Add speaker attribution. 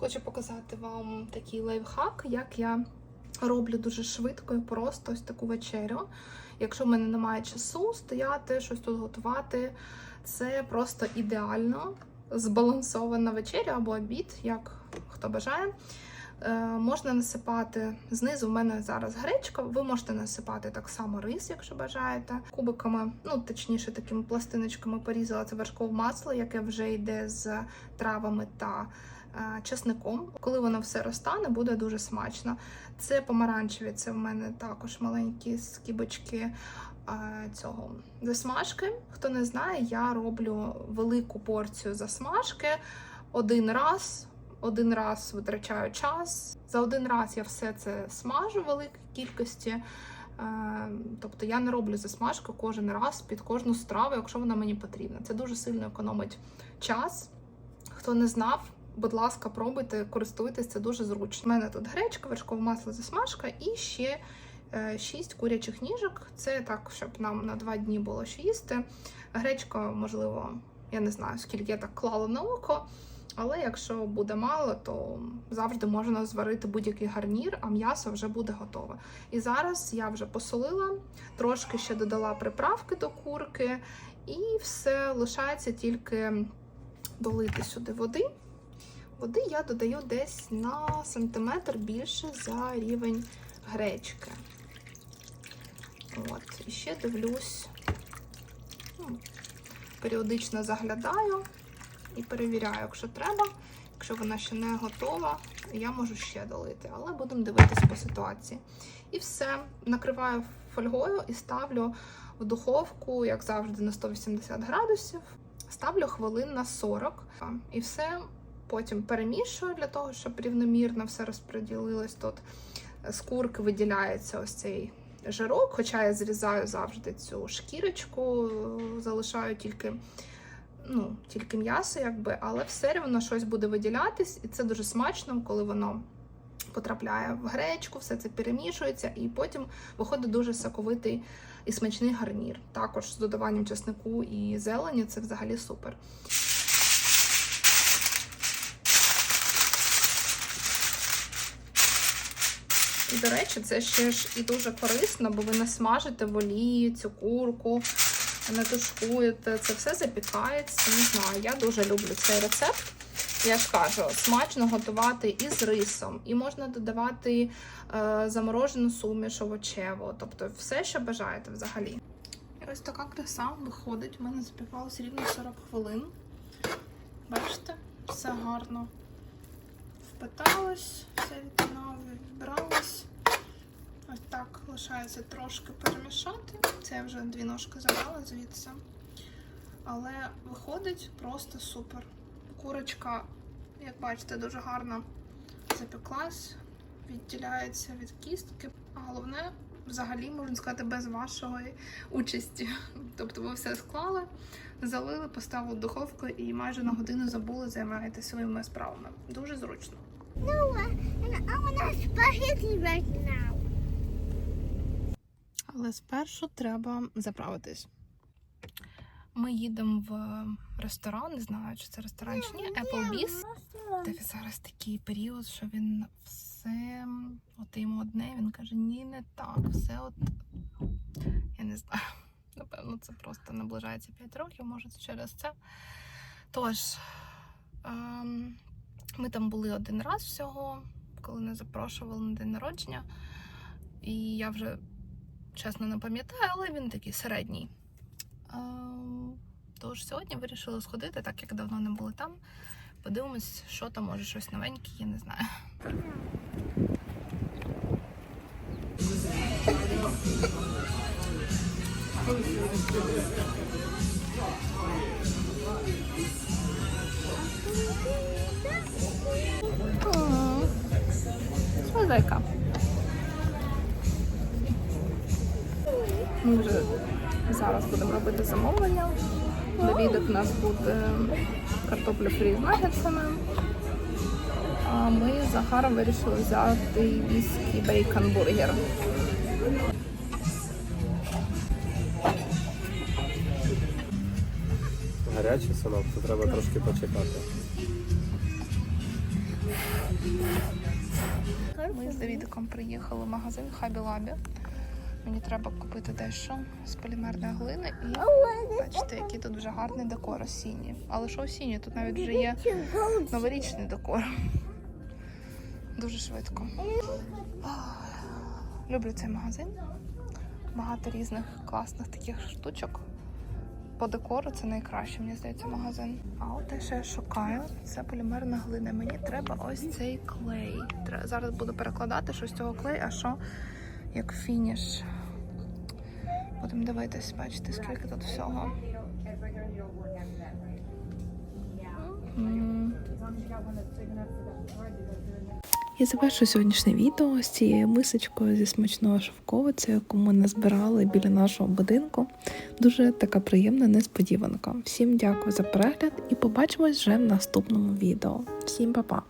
Speaker 1: Хочу показати вам такий лайфхак, як я роблю дуже швидко і просто ось таку вечерю. Якщо в мене немає часу стояти, щось тут готувати, це просто ідеально збалансована вечеря або обід, як хто бажає. Е, можна насипати знизу. в мене зараз гречка. Ви можете насипати так само рис, якщо бажаєте. Кубиками, ну точніше, такими пластиночками порізала це вершкове масло, яке вже йде з травами та е, чесником. Коли воно все розтане, буде дуже смачно. Це помаранчеві, це в мене також маленькі скибочки е, цього засмажки. Хто не знає, я роблю велику порцію засмажки один раз. Один раз витрачаю час. За один раз я все це смажу в великій кількості. Е, Тобто я не роблю засмажку кожен раз під кожну страву, якщо вона мені потрібна. Це дуже сильно економить час. Хто не знав, будь ласка, пробуйте, користуйтесь, це дуже зручно. У мене тут гречка, вершкове масло, засмажка і ще 6 курячих ніжок. Це так, щоб нам на 2 дні було що їсти. Гречка, можливо, я не знаю, скільки я так клала на око. Але якщо буде мало, то завжди можна зварити будь-який гарнір, а м'ясо вже буде готове. І зараз я вже посолила, трошки ще додала приправки до курки, і все лишається тільки долити сюди води. Води я додаю десь на сантиметр більше за рівень гречки. От, і ще дивлюсь, ну, періодично заглядаю і перевіряю, якщо треба. Якщо вона ще не готова, я можу ще долити, але будемо дивитись по ситуації. І все, накриваю фольгою і ставлю в духовку, як завжди, на 180 градусів. Ставлю хвилин на 40. І все потім перемішую для того, щоб рівномірно все розподілилось тут. З курки виділяється ось цей жирок, хоча я зрізаю завжди цю шкірочку, залишаю тільки ну, тільки м'ясо, якби, але все рівно щось буде виділятись, і це дуже смачно, коли воно потрапляє в гречку, все це перемішується, і потім виходить дуже соковитий і смачний гарнір. Також з додаванням чеснику і зелені це взагалі супер. І, до речі, це ще ж і дуже корисно, бо ви не смажите в олії цю курку, не тушкуєте, це все запікається. Не знаю, я дуже люблю цей рецепт. Я ж кажу, смачно готувати і з рисом, і можна додавати е, заморожену суміш овочеву, тобто все, що бажаєте взагалі. І ось така краса виходить. У мене запікалось рівно 40 хвилин. Бачите, все гарно впиталось, все відтинало, відбралось. Ось так лишається трошки перемішати. Це я вже дві ножки забрала звідси. Але виходить просто супер. Курочка, як бачите, дуже гарно запеклась, відділяється від кістки. А головне, взагалі, можна сказати, без вашої участі. Тобто ви все склали, залили, поставили в духовку і майже на годину забули займаєтеся своїми справами. Дуже зручно.
Speaker 2: No, and I want spaghetti right now.
Speaker 1: Але спершу треба заправитись. Ми їдемо в ресторан, не знаю, чи це ресторан чи ні, Applebee's. Та зараз такий період, що він все, от йому одне, він каже, ні, не так, все от. Я не знаю. Напевно, це просто наближається 5 років, може, це через це. Тож, ем, ми там були один раз всього, коли не запрошували на день народження. І я вже чесно не пам'ятаю, але він такий середній. Тож сьогодні вирішила сходити, так як давно не були там. Подивимось, що там, може щось новеньке, я не знаю. Зайка. Ми вже зараз будемо робити замовлення. На відео в нас буде картопля фрі з нагетсами. А ми з Захаром вирішили взяти віскі бейкон бургер.
Speaker 3: Гарячий синок, то треба трошки почекати.
Speaker 1: Ми з Давідиком приїхали в магазин Хабі Лабі. Мені треба купити дещо з полімерної глини і бачите, який тут вже гарний декор осінній. Але що осінній? Тут навіть вже є новорічний декор. Дуже швидко. Люблю цей магазин. Багато різних класних таких штучок. По декору це найкраще, мені здається, магазин. А от те, що я шукаю, це полімерна глина. Мені треба ось цей клей. Зараз буду перекладати, що з цього клей, а що як фініш. Будемо дивитись, бачите, скільки тут всього. М.
Speaker 3: Я завершу сьогоднішнє відео з цією мисочкою зі смачного шовковиця, яку ми назбирали біля нашого будинку. Дуже така приємна несподіванка. Всім дякую за перегляд і побачимось вже в наступному відео. Всім па-па!